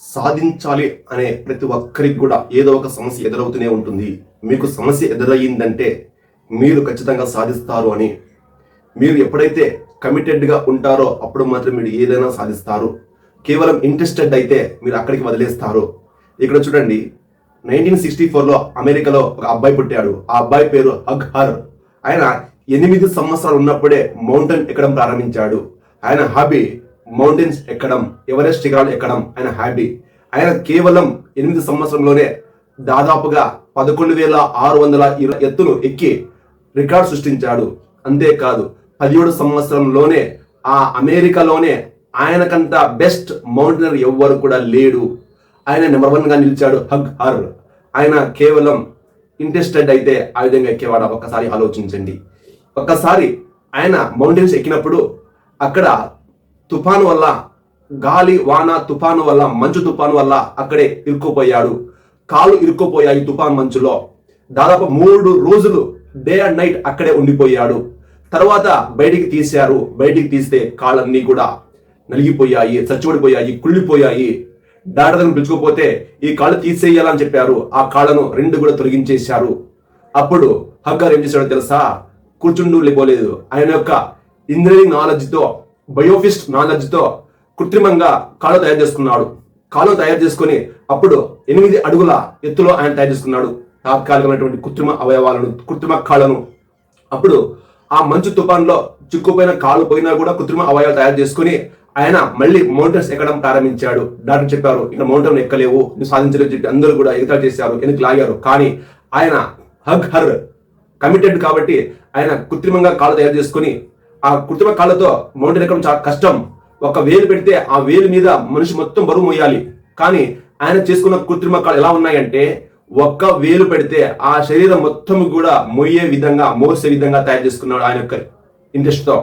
సాధించాలి అనే ప్రతి ఒక్కరికి కూడా ఏదో ఒక సమస్య ఎదురవుతూనే ఉంటుంది. మీకు సమస్య ఎదురయ్యిందంటే మీరు ఖచ్చితంగా సాధిస్తారు అని. మీరు ఎప్పుడైతే కమిటెడ్గా ఉంటారో అప్పుడు మాత్రం మీరు ఏదైనా సాధిస్తారు. కేవలం ఇంట్రెస్టెడ్ అయితే మీరు అక్కడికి వదిలేస్తారు. ఇక్కడ చూడండి నైన్టీన్ సిక్స్టీ ఫోర్లో అమెరికాలో ఒక అబ్బాయి పుట్టాడు. ఆ అబ్బాయి పేరు అగ్హర్ ఆయన ఎనిమిది సంవత్సరాలు ఉన్నప్పుడే మౌంటైన్ ఎక్కడం ప్రారంభించాడు. ఆయన హాబీ మౌంటైన్స్ ఎక్కడం ఎవరెస్ట్ శిఖరాలు ఎక్కడం ఆయన హ్యాబీ ఆయన కేవలం ఎనిమిది సంవత్సరంలోనే దాదాపుగా పదకొండు వేల ఆరు వందల ఇరవై ఎత్తులు ఎక్కి రికార్డ్ సృష్టించాడు. అంతేకాదు పదిహేడు సంవత్సరంలోనే ఆ అమెరికాలోనే ఆయనకంత బెస్ట్ మౌంటైనర్ ఎవ్వరు కూడా లేడు. ఆయన నెంబర్ వన్గా నిలిచాడు హగ్ హర్. ఆయన కేవలం ఇంట్రెస్టెడ్ అయితే ఆ విధంగా ఎక్కేవాడు? ఒక్కసారి ఆలోచించండి. ఒక్కసారి ఆయన మౌంటైన్స్ ఎక్కినప్పుడు అక్కడ తుఫాను వల్ల గాలి వాన తుఫాను వల్ల మంచు తుఫాను వల్ల అక్కడే ఇరుక్కుపోయాడు. కాలు ఇరుక్కుపోయాయి తుఫాన్ మంచులో. దాదాపు మూడు రోజులు డే అండ్ నైట్ అక్కడే ఉండిపోయాడు. తర్వాత బయటికి తీశారు. బయటికి తీస్తే కాళ్ళన్నీ కూడా నలిగిపోయాయి చచ్చిపడిపోయాయి కుళ్ళిపోయాయి. డాక్టర్ పిలుచుకోపోతే ఈ కాళ్ళు తీసేయాలని చెప్పారు. ఆ కాళ్ళను రెండు కూడా తొలగించేశారు. అప్పుడు హగ్గర్ ఏం చేశాడో తెలుసా? కూర్చుండు లేకపోలేదు. ఆయన యొక్క ఇంజనీరింగ్ నాలెడ్జ్తో బయోఫిస్ట్ నాలెడ్జ్తో కృత్రిమంగా కాలు తయారు చేసుకున్నాడు. కాలు తయారు చేసుకుని అప్పుడు ఎనిమిది అడుగుల ఎత్తులో ఆయన తయారు చేసుకున్నాడు. తాత్కాలికమైనటువంటి కృత్రిమ అవయవాలను కృత్రిమ కాళ్ళను. అప్పుడు ఆ మంచు తుఫాన్లో చిక్కుపోయిన కాళ్ళు పోయినా కూడా కృత్రిమ అవయవాలు తయారు చేసుకుని ఆయన మళ్ళీ మౌంటైన్స్ ఎక్కడం ప్రారంభించాడు. డాక్టర్ చెప్పారు ఇక మౌంటైన్ ఎక్కలేవు నువ్వు సాధించలేదు చెప్పి అందరూ కూడా ఎగతా చేశారు ఎందుకు లాగారు కానీ ఆయన హగ్ హర్ కమిటెడ్ కాబట్టి ఆయన కృత్రిమంగా కాళ్ళు తయారు చేసుకుని ఆ కృత్రిమ కాళ్ళతో మౌంటైన్ ఎక్కడం చాలా కష్టం. ఒక వేలు పెడితే ఆ వేలు మీద మనిషి మొత్తం బరువు మోయాలి. కానీ ఆయన చేసుకున్న కృత్రిమ కాళ్ళు ఎలా ఉన్నాయంటే ఒక్క వేలు పెడితే ఆ శరీరం మొత్తం కూడా మోయే విధంగా మోసే విధంగా తయారు చేసుకున్నాడు ఆయన యొక్క ఇంట్రెస్ట్తో.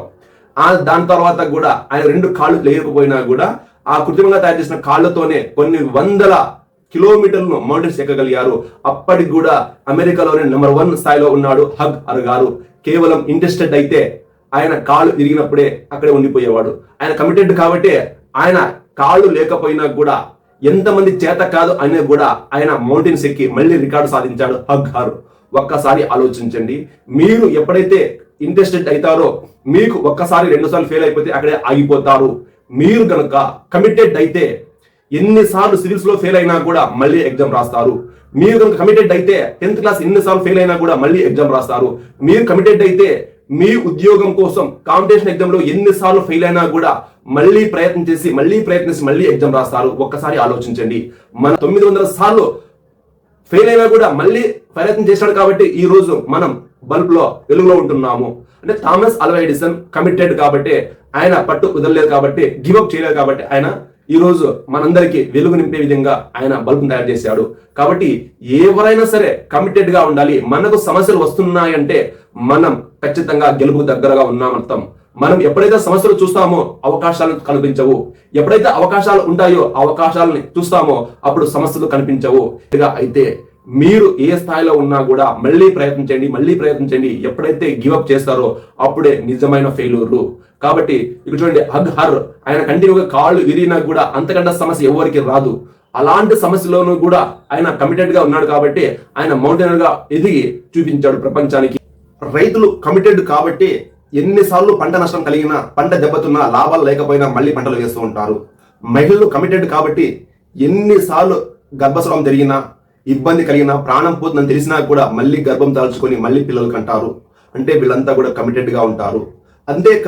ఆ దాని తర్వాత కూడా ఆయన రెండు కాళ్ళు లేకపోయినా కూడా ఆ కృత్రిమంగా తయారు చేసిన కాళ్ళతోనే కొన్ని వందల కిలోమీటర్లను మౌంటైన్స్ ఎక్కగలిగారు. అప్పటికి కూడా అమెరికాలోనే నెంబర్ వన్ స్థాయిలో ఉన్నాడు హగ్ అరగారు. కేవలం ఇంట్రెస్టెడ్ అయితే ఆయన కాళ్ళు విరిగినప్పుడే అక్కడే ఉండిపోయేవాడు. ఆయన కమిటెడ్ కాబట్టి ఆయన కాళ్ళు లేకపోయినా కూడా ఎంతమంది చేత కాదు అనేది కూడా ఆయన మౌంటైన్స్ ఎక్కి మళ్ళీ రికార్డు సాధించాడు హగ్గారు ఒక్కసారి ఆలోచించండి. మీరు ఎప్పుడైతే ఇంట్రెస్టెడ్ అవుతారో మీకు ఒక్కసారి రెండుసార్లు ఫెయిల్ అయిపోతే అక్కడే ఆగిపోతారు. మీరు కనుక కమిటెడ్ అయితే ఎన్నిసార్లు సివిల్స్లో ఫెయిల్ అయినా కూడా మళ్ళీ ఎగ్జామ్ రాస్తారు. మీరు కనుక కమిటెడ్ అయితే టెన్త్ క్లాస్ ఎన్నిసార్లు ఫెయిల్ అయినా కూడా మళ్ళీ ఎగ్జామ్ రాస్తారు. మీరు కమిటెడ్ అయితే మీ ఉద్యోగం కోసం కాంపిటీషన్ ఎగ్జామ్లో ఎన్నిసార్లు ఫెయిల్ అయినా కూడా మళ్ళీ ప్రయత్నం చేసి మళ్ళీ ప్రయత్నించి మళ్ళీ ఎగ్జామ్ రాస్తారు. ఒక్కసారి ఆలోచించండి. మన తొమ్మిది వందల సార్లు ఫెయిల్ అయినా కూడా మళ్ళీ ప్రయత్నం చేశాడు కాబట్టి ఈ రోజు మనం బల్బ్లో వెలుగులో ఉంటున్నాము. అంటే థామస్ అల్వా ఎడిసన్ కమిటెడ్ కాబట్టి ఆయన పట్టు కుదరలేదు కాబట్టి గివప్ చేయలేదు కాబట్టి ఆయన ఈ రోజు మనందరికీ వెలుగు నింపే విధంగా ఆయన బల్బ్ తయారు చేశాడు. కాబట్టి ఎవరైనా సరే కమిటెడ్గా ఉండాలి. మనకు సమస్యలు వస్తున్నాయంటే మనం ఖచ్చితంగా గెలుపుకు దగ్గరగా ఉన్నామర్థం మనం ఎప్పుడైతే సమస్యలు చూస్తామో అవకాశాలు కనిపించవు. ఎప్పుడైతే అవకాశాలు ఉంటాయో అవకాశాలని చూస్తామో అప్పుడు సమస్యలు కనిపించవు. ఇక అయితే మీరు ఏ స్థాయిలో ఉన్నా కూడా మళ్ళీ ప్రయత్నించండి మళ్ళీ ప్రయత్నించండి ఎప్పుడైతే గివప్ చేస్తారో అప్పుడే నిజమైన ఫెయిల్యూర్లు కాబట్టి ఇక్కడ చూడండి హగ్ హర్ ఆయన కంటిన్యూగా కాళ్ళు విరిగినా కూడా అంతకంటే సమస్య ఎవరికి రాదు. అలాంటి సమస్యలోనూ కూడా ఆయన కమిటెడ్గా ఉన్నాడు కాబట్టి ఆయన మౌంటైనర్గా ఎదిగి చూపించాడు ప్రపంచానికి. రైతులు కమిటెడ్ కాబట్టి ఎన్నిసార్లు పంట నష్టం కలిగినా పంట దెబ్బతున్నా లాభాలు లేకపోయినా మళ్ళీ పంటలు వేస్తూ ఉంటారు. మహిళలు కమిటెడ్ కాబట్టి ఎన్నిసార్లు గర్భస్రావం జరిగినా ఇబ్బంది కలిగినా ప్రాణం పోతుందని తెలిసినా కూడా మళ్ళీ గర్భం దాల్చుకొని మళ్ళీ పిల్లలు కంటారు. అంటే వీళ్ళంతా కూడా కమిటెడ్గా ఉంటారు. అంతేకా